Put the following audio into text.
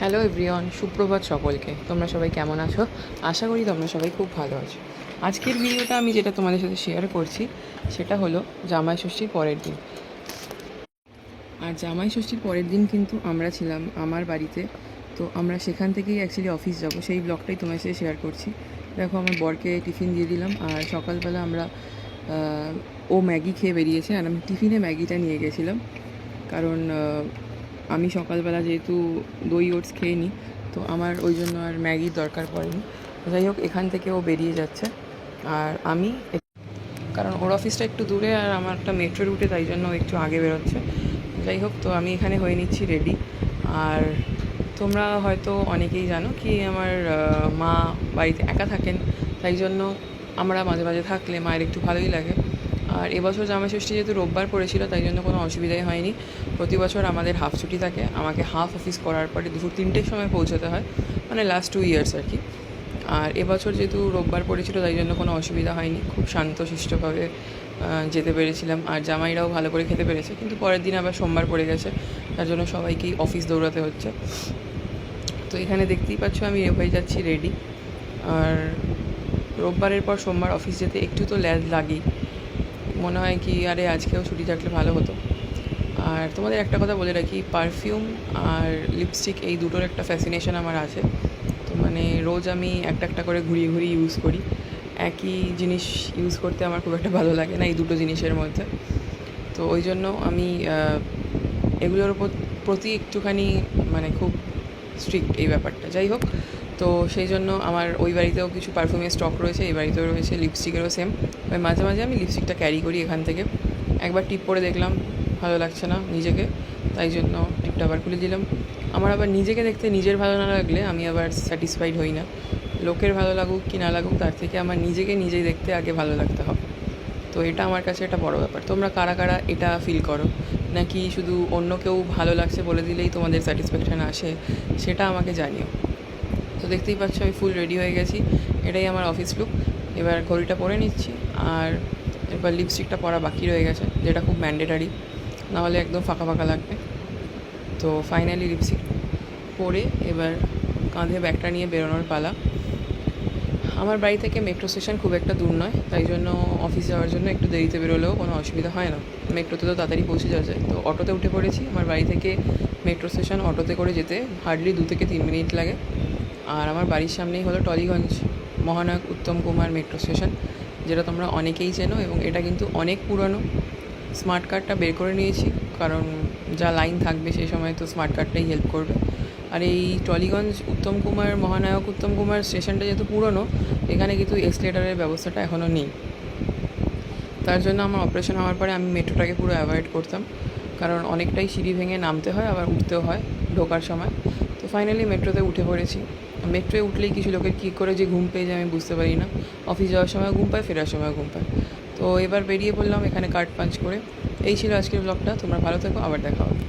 Hello everyone সুপ্রভাত সকলকে। তোমরা সবাই কেমন আছো? আশা করি তোমরা সবাই খুব ভালো আছো। আজকের ভিডিওটা আমি যেটা তোমাদের সাথে শেয়ার করছি, সেটা হলো জামাই ষষ্ঠীর পরের দিন। আর জামাই ষষ্ঠীর পরের দিন কিন্তু আমরা ছিলাম আমার বাড়িতে। তো আমরা সেখান থেকেই অ্যাকচুয়ালি অফিস যাব। সেই ব্লগটাই তোমার সাথে শেয়ার করছি। দেখো, আমার বরকে টিফিন দিয়ে দিলাম। আর সকালবেলা আমরা ও ম্যাগি খেয়ে বেরিয়েছে। আর আমি টিফিনে ম্যাগিটা নিয়ে গেছিলাম। কারণ আমি সকালবেলা যেহেতু দই ওটস খেয়ে নিই তো আমার ওই জন্য আর ম্যাগির দরকার পড়েনি। যাই হোক, এখান থেকে ও বেরিয়ে যাচ্ছে। আর আমি কারণ ওর অফিসটা একটু দূরে আর আমার একটা মেট্রো রুটে তাই জন্য একটু আগে বেরোচ্ছে। যাই হোক, তো আমি এখানে হয়ে নিচ্ছি রেডি আর তোমরা হয়তো অনেকেই জানো কি আমার মা বাড়িতে একা থাকেন, তাই জন্য আমরা মাঝে মাঝে থাকলে মায়ের একটু ভালোই লাগে। আর এবছর জামাই ষষ্ঠী যেহেতু রোববার পড়েছিল, তাই জন্য কোনো অসুবিধাই হয়নি। প্রতি বছর আমাদের হাফ ছুটি থাকে, আমাকে হাফ অফিস করার পরে দুপুর তিনটের সময় পৌঁছতে হয় মানে লাস্ট টু ইয়ার্স আর কি। আর এবছর যেহেতু রোববার পড়েছিল, তাই জন্য কোনো অসুবিধা হয়নি, খুব শান্ত শিষ্টভাবে যেতে পেরেছিলাম। আর জামাইরাও ভালো করে খেতে পেরেছে, কিন্তু পরের দিন আবার সোমবার পড়ে গেছে, তার জন্য সবাইকেই অফিস দৌড়াতে হচ্ছে। তো এখানে দেখতেই পাচ্ছ আমি হয়ে যাচ্ছি রেডি আর রোববারের পর সোমবার অফিস যেতে একটু তো ল্যাজ লাগেই। মনে হয় কি, আরে আজকেও ছুটি থাকলে ভালো হতো। আর তোমাদের একটা কথা বলে রাখি পারফিউম আর লিপস্টিক এই দুটোর একটা ফ্যাসিনেশন আমার আছে। তো মানে রোজ আমি একটা একটা করে ঘুরিয়ে ঘুরিয়ে ইউজ করি। একই জিনিস ইউজ করতে আমার খুব একটা ভালো লাগে না এই দুটো জিনিসের মধ্যে। তো ওই জন্য আমি এগুলোর উপর প্রতি একটুখানি মানে খুব স্ট্রিক্ট এই ব্যাপারটা। যাই হোক, তো সেই জন্য আমার ওই বাড়িতেও কিছু পারফিউমের স্টক রয়েছে, এই বাড়িতেও রয়েছে লিপস্টিকেরও সেম ওই মাঝে মাঝে আমি লিপস্টিকটা ক্যারি করি এখান থেকে। একবার টিপ পরে দেখলাম, ভালো লাগছে না নিজেকে, তাই জন্য টিপটা আবার খুলে দিলাম। আমার আবার নিজেকে দেখতে নিজের ভালো না লাগলে আমি আবার স্যাটিসফাইড হই না। লোকের ভালো লাগুক কি না লাগুক, তার থেকে আমার নিজেকে নিজেই দেখতে আগে ভালো লাগতে হবে। তো এটা আমার কাছে একটা বড় ব্যাপার। তোমরা কারা কারা এটা ফিল করো? নাকি শুধু অন্য কেউ ভালো লাগছে বলে দিলেই তোমাদের স্যাটিসফ্যাকশান আসে? সেটা আমাকে জানিও। তো দেখতেই পাচ্ছ আমি ফুল রেডি হয়ে গেছি। এটাই আমার অফিস লুক এবার ঘড়িটা পরে নিচ্ছি। আর এরপর লিপস্টিকটা পরা বাকি রয়ে গেছে, যেটা খুব ম্যান্ডেটারি নাহলে একদম ফাঁকা ফাঁকা লাগবে। তো ফাইনালি লিপস্টিক পরে এবার কাঁধে ব্যাগটা নিয়ে বেরোনোর পালা। আমার বাড়ি থেকে মেট্রো স্টেশন খুব একটা দূর নয়, তাই জন্য অফিস যাওয়ার জন্য একটু দেরিতে বেরোলেও কোনো অসুবিধা হয় না। মেট্রোতে তো তাড়াতাড়ি পৌঁছে যাওয়া যায়। তো অটোতে উঠে পড়েছি। আমার বাড়ি থেকে মেট্রো স্টেশন অটোতে করে যেতে হার্ডলি দু থেকে তিন মিনিট লাগে। আর আমার বাড়ির সামনেই হলো টলিগঞ্জ, মহানায়ক উত্তম কুমার মেট্রো স্টেশন যেটা তোমরা অনেকেই চেনো এবং এটা কিন্তু অনেক পুরনো। স্মার্ট কার্ডটা বের করে নিয়েছি, কারণ যা লাইন থাকবে সেই সময় তো স্মার্ট কার্ডটাই হেল্প করবে। আর এই টলিগঞ্জ উত্তম কুমার, মহানায়ক উত্তম কুমার স্টেশনটা যেহেতু পুরনো, এখানে কিন্তু এক্সলেটারের ব্যবস্থাটা এখনও নেই। তার জন্য আমার অপারেশন হওয়ার পরে আমি মেট্রোটাকে পুরো অ্যাভয়েড করতাম। কারণ অনেকটাই সিঁড়ি ভেঙে নামতে হয়, আবার উঠতেও হয় ঢোকার সময়। তো ফাইনালি মেট্রোতে উঠে পড়েছি। মেট্রোয় উঠলেই কিছু লোকের কী করে যে ঘুম পেয়ে যায় আমি বুঝতে পারি না। অফিস যাওয়ার সময় ঘুম পায়, ফেরার সময় ঘুম পায়। তো এবার বেরিয়ে পড়লাম এখানে কার্ড পাঞ্চ করে। এই ছিল আজকের ব্লগটা তোমরা ভালো থেকো, আবার দেখা হবে।